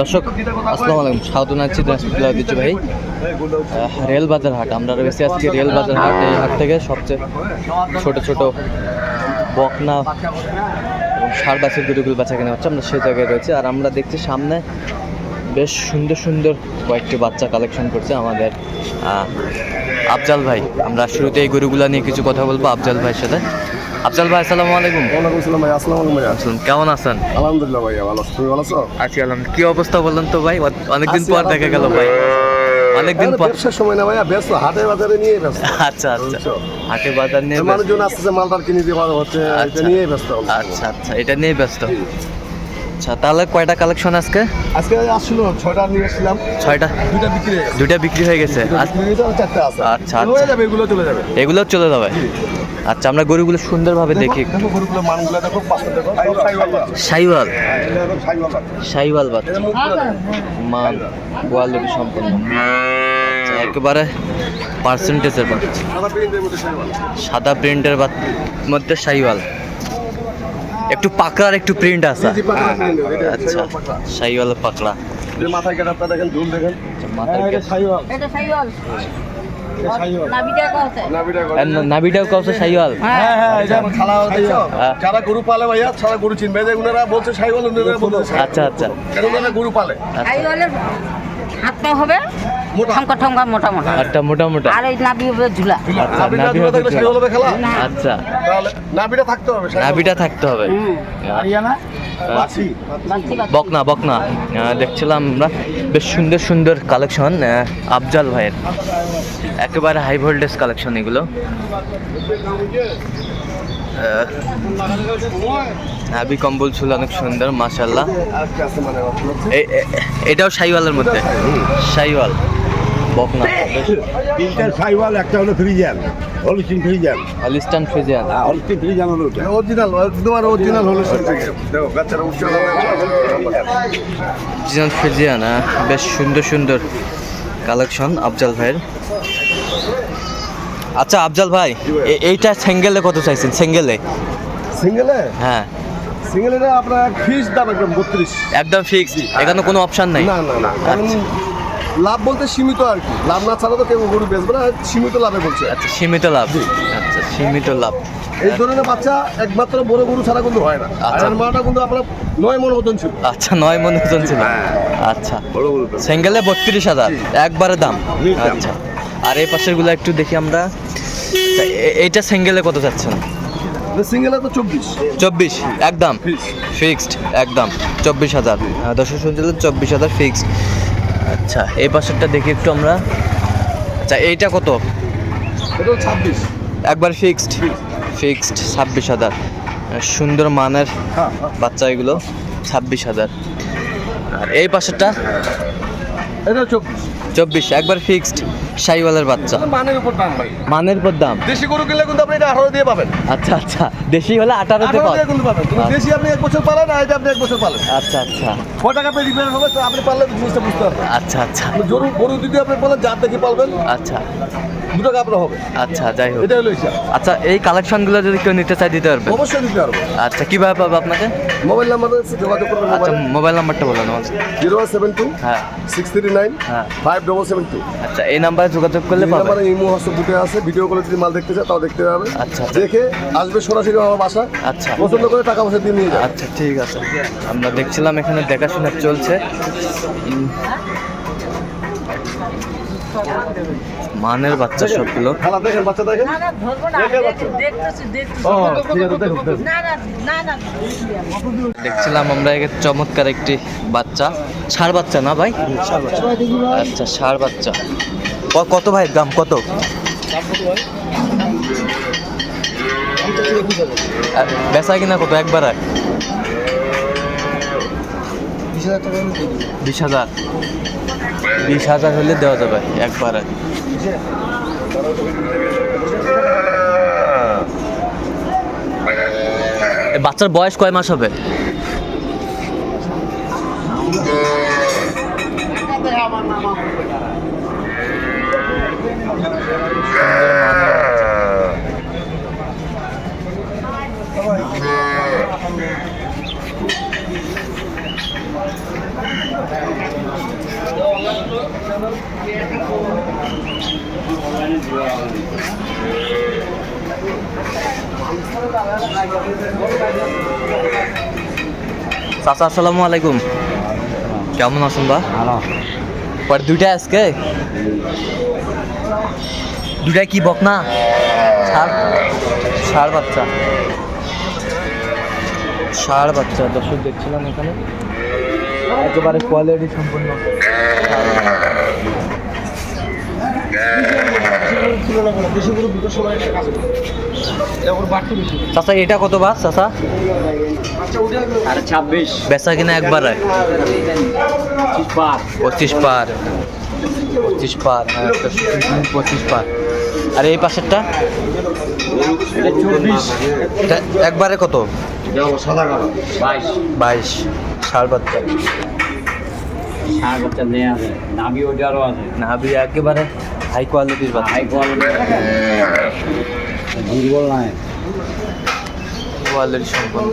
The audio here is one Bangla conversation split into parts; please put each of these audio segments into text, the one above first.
দর্শক আসসালামু আলাইকুম। স্বাগত জানাচ্ছি দিচ্ছি ভাই। আহ, রেল বাজার হাট আমরা রয়েছি আজকে রেল বাজার হাট এই হাট থেকে সবচেয়ে ছোট ছোট বকনা এবং সার বাছুর গরুগুলো বাচ্চা কেনা হচ্ছে। আমরা সেই জায়গায় রয়েছে আর আমরা দেখছি সামনে বেশ সুন্দর সুন্দর কয়েকটি বাচ্চা কালেকশন করছে আমাদের আফজাল ভাই। আমরা শুরুতে এই গরুগুলো নিয়ে কিছু কথা বলব আফজাল ভাইয়ের সাথে। আফজাল ভাই আসসালামু আলাইকুম। ওয়ালাইকুম আসসালাম ভাই আসসালামু আলাইকুম ভাইয়া আসসালাম, কেমন আছেন? আলহামদুলিল্লাহ ভাইয়া ভালো তুমি ভালো আছো? আছি আলহামদুলিল্লাহ। কি অবস্থা বললেন তো ভাই? অনেকদিন পর দেখা গেল ভাই। অনেকদিন পর ব্যবসার সময় না ভাইয়া ব্যস্ত হাটে বাজারে নিয়ে ব্যস্ত। আচ্ছা আচ্ছা? হাটে বাজার নিয়ে। মানুষজন আসতেছে মালটার কিনে দিয়ে পারো হচ্ছে এটা আচ্ছা। নিয়ে ব্যস্ত। আচ্ছা আচ্ছা এটা নিয়ে ব্যস্ত। আচ্ছা তাহলে কয়টা কালেকশন আজকে? আজকে আসছিল ছয়টা নিয়ে এসেছিলাম। ছয়টা? দুইটা বিক্রি দুইটা বিক্রি হয়ে গেছে। আচ্ছা, আচ্ছা। এগুলো চলে যাবে। এগুলো চলে যাবে। আচ্ছা আমরা গরুগুলো সুন্দরভাবে দেখি দেখো গরুগুলো মানগুলো দেখো পাঁচটা দেখো। সাইওয়াল সাইওয়াল? হ্যাঁ, বাচ্চা। মান গোয়ালটি সম্পন্ন। আচ্ছা, একেবারে পার্সেন্টেজের বাচ্চা। সাদা প্রিন্টের মধ্যে সাইওয়াল। মধ্যে সাইওয়াল। একটু পাকড়ার একটু প্রিন্ট আছে। আচ্ছা সাইওয়াল পাকড়া। মাথায় কেটাপটা দেখেন ঝুল দেখেন। মাথায় নাভিটাও কাউছে সাইওয়াল? হ্যাঁ হ্যাঁ এটা আমার খালা হ্যাঁ। যারা গরু পালে ভাইয়া সারা গরু চিনবে। যে উনারা বলছে সাইওয়াল উনারা বলছে আচ্ছা আচ্ছা। কারণ উনারা গরু পালে? আচ্ছা। সাইওয়ালের হাত পা হবে মোটা। ঠমকা ঠমকা মোটা মোটা। একটা মোটা মোটা। আর এই নাবি হবে ঝুলা। আচ্ছা, নাভি হবে ঝুলা। হবে খেলা। আচ্ছা। তাহলে নাভিটা থাকতে হবে। নাভিটা থাকতে হবে। বাচ্চি বকনা বকনা। দেখছিলাম আমরা বেশ সুন্দর সুন্দর কালেকশন আফজাল ভাইয়ের। একেবারে হাই ভোল্টেজ কালেকশন এগুলো। আহ, নাভি কম্বল ছিল অনেক সুন্দর এ- এটাও সাইওয়ালের মধ্যে। সাইওয়াল বকনা। তিনটা সাইওয়াল একটা হলো Friesian Holstein Friesian Holstein Friesian. Holstein Friesian হলো ওটা। অরিজিনাল তোমার অরিজিনাল হলো শুনতে দেখো বাচ্চারা উচ্চ ফ্রিজিয়ান বেশ সুন্দর সুন্দর কালেকশন আফজাল ভাইয়ের। আচ্ছা আফজাল ভাই এইটা সিঙ্গেলে কত চাইছেন? সিঙ্গেলে সিঙ্গেলে হ্যাঁ। সিঙ্গেলে আপনার ফিস দাম একদম বত্রিশ। একদম ফিক্স এখানে কোনো অপশন নাই? না না না। কারণ লাভ বলতে সীমিত আর কি। লাভ না ছাড়া তো কেউ গরু বেচবে না সীমিত লাভে বলছে। আচ্ছা সীমিত লাভ। আচ্ছা সীমিত লাভ। এই ধরনের বাচ্চা একমাত্র বড় গরু ছাড়া কিন্তু হয় না। আচ্ছা। আর মাটা কিন্তু আপনার নয় মন মতন ছিল। আচ্ছা নয় মনে ওজন ছিল। আচ্ছা। বড় বড় সিঙ্গেলে বত্রিশ হাজার। একবারে দাম। আচ্ছা। আর এই পাশেরগুলো একটু দেখি আমরা। এইটা সিঙ্গেলে কত চাচ্ছেন সিঙ্গেলে তো চব্বিশ। চব্বিশ একদম। ফিক্সড একদম। চব্বিশ হাজার। দর্শক শুনছিলেন চব্বিশ হাজার ফিক্সড আচ্ছা এই পাশেরটা দেখি একটু আমরা। আচ্ছা এইটা কত? ছাব্বিশ। একবার ফিক্সড ফিক্সড ছাব্বিশ হাজার। সুন্দর মানের হ্যাঁ বাচ্চা এগুলো ছাব্বিশ হাজার। আর এই পাশেরটা? এটা চব্বিশ। চব্বিশ একবার ফিক্সড সাইওয়ালের বাচ্চা। মানের উপর দাম ভাই। মানের পর দাম? দেশি গরু কিনলে কিন্তু আপনি এটা আঠারো দিয়ে পাবেন। আচ্ছা আচ্ছা। দেশি হলে আঠারো দিয়ে কিন্তু পাবেন। কিন্তু দেশি আপনি এক বছর পালেন আর এটা আপনি এক বছর পালেন। আচ্ছা আচ্ছা। ক টাকা আপনি রিপেয়ার হবে তো আপনি পারলে বুঝতে বুঝতে পারবেন। আচ্ছা আচ্ছা। গরু গরু যদি আপনি পালেন যার দেখে পালবেন আচ্ছা। দু টাকা আপনার হবে। আচ্ছা যাই হোক। এটা হলো আচ্ছা এই কালেকশনগুলো যদি কেউ নিতে চায় দিতে পারবে? অবশ্যই দিতে পারব। আচ্ছা কীভাবে পাবে আপনাকে? মোবাইল নাম্বার যোগাযোগ করবেন আচ্ছা মোবাইল। নাম্বারটা বলুন আমার জিরো সেভেন টু হ্যাঁ। সিক্স থ্রি নাইন হ্যাঁ। Five double seven two. আচ্ছা এই নাম্বারে যোগাযোগ করলে পাবে নাম্বারে ইমো হোয়াটসঅ্যাপ দুটো আছে ভিডিও কলে যদি মাল দেখতে চায় তাও দেখতে পাবে আচ্ছা। দেখে আসবে সরাসরি আমার বাসা আচ্ছা। পছন্দ করে টাকা পয়সা দিয়ে নিয়ে যাবে। আচ্ছা ঠিক আছে। আমরা দেখছিলাম এখানে দেখাশোনা চলছে। মানের বাচ্চা সবগুলো। খেলা দেখেন বাচ্চা দেখেন। না না ধরবো না দেখতেছি দেখতেছি। ও ঠিক আছে দেখুন দেখুন। না না না না দেখছিলাম আমরা একে চমৎকার একটি বাচ্চা। ষাঁড় বাচ্চা না ভাই? আচ্ছা ষাঁড় বাচ্চা। কত ভাই দাম, কত? বেচা কিনা কত? একবার এক বিশ হাজার। বিশ হাজার হলে দেওয়া যাবে, একবার বাচ্চার বয়স কয় মাস হবে? চাচা আসসালামু আলাইকুম। কেমন আছেন বা? পর দুইটা আজকে? দুইটা কি বক না? ষাড় ষাড় বাচ্চা। ষাড় বাচ্চা দর্শক দেখছিলাম এখানে। একেবারে কোয়ালিটি সম্পূর্ণ চাচা এটা কত বাস চাচা? আর ছাব্বিশ বেচা কিনা একবার? পঁচিশ পার। পঁচিশ পার হ্যাঁ পঁচিশ পার। আর এই পাশেরটা? একবারে কত? বাইশ বাইশ। ষাট বাচ্চা ষাট বাচ্চা নেই আছে। নাবি ওটারও আছে। নাভি একেবারে হাই কোয়ালিটির বাচ্চা। হাই কোয়ালিটি দুর্বল নাই কোয়ালিটি সম্পন্ন।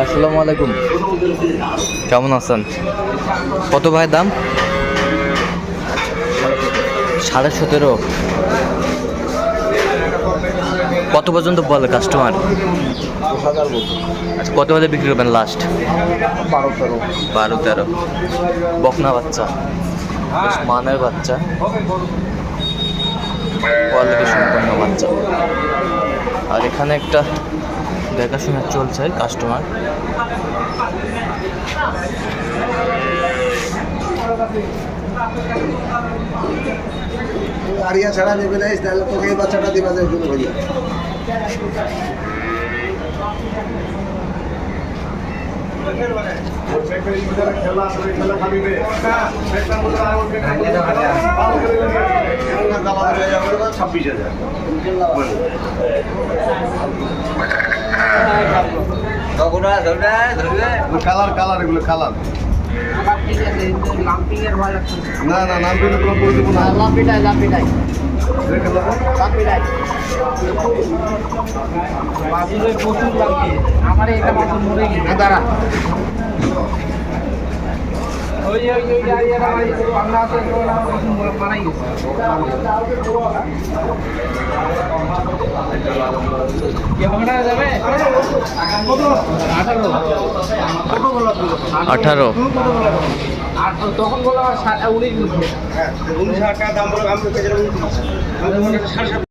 আসসালামু আলাইকুম। কেমন আছেন? কত ভাই দাম? সাড়ে সতেরো। কত পর্যন্ত বলে কাস্টমার আচ্ছা কত হলে বিক্রি করবেন লাস্ট বারো তেরো। বারো তেরো। বকনা বাচ্চা। মানের বাচ্চা। কোয়ালিটি সম্পন্ন বাচ্চা। আর এখানে একটা দেখাশোনা চলছে কাস্টমার আরিয়া ছাড়া বাচ্চাটা দিবা যায় ছাব্বিশ হাজার কালার কালার এগুলো কালার না না নাম পেলে তোমার করে দেবো না রেখে দেবো আমার এটা মাত্র মরে দাঁড়া ওই ওই ওই মারাই গেছে আঠারো। তখন বলো উনিশ টাকা দাম বলে আমি তো